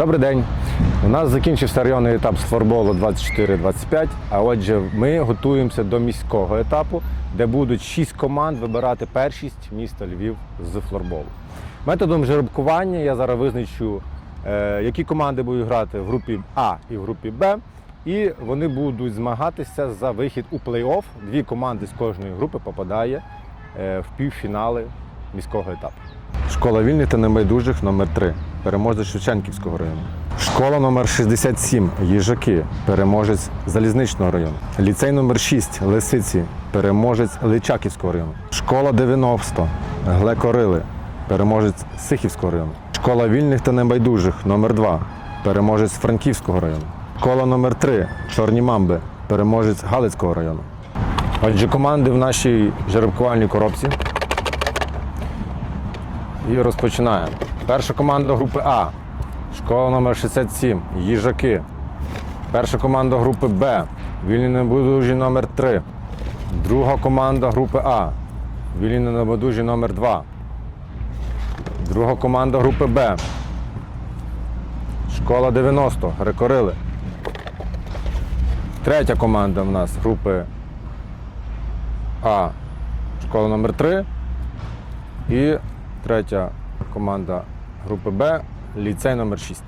Добрий день. У нас закінчився районний етап з флорболу 24-25, а отже, ми готуємося до міського етапу, де будуть шість команд вибирати першість міста Львів з флорболу. Методом жеребкування я зараз визначу, е, які команди будуть грати в групі А і в групі Б. І вони будуть змагатися за вихід у плей-офф. Дві команди з кожної групи попадає е, в півфінали міського етапу. Школа вільних та небайдужих номер 3 переможець Шевченківського району. Школа номер 67 Їжаки, переможець Залізничного району. Ліцей номер 6 Лисиці, переможець Личаківського району. Школа 90 Глекорили, переможець Сихівського району. Школа вільних та небайдужих номер 2 переможець Франківського району. Школа номер 3 Чорні мамби, переможець Галицького району. Отже, команди в нашій жеребкувальній коробці. І розпочинаємо. Перша команда групи А. Школа номер 67 Їжаки. Перша команда групи Б. Вільні небудужі номер 3 Друга команда групи А. Вільні небудужі номер 2 Друга команда групи Б. Школа 90 Грекорили. Третя команда в нас групи А. Школа номер 3 І третя команда групи Б ліцей номер 6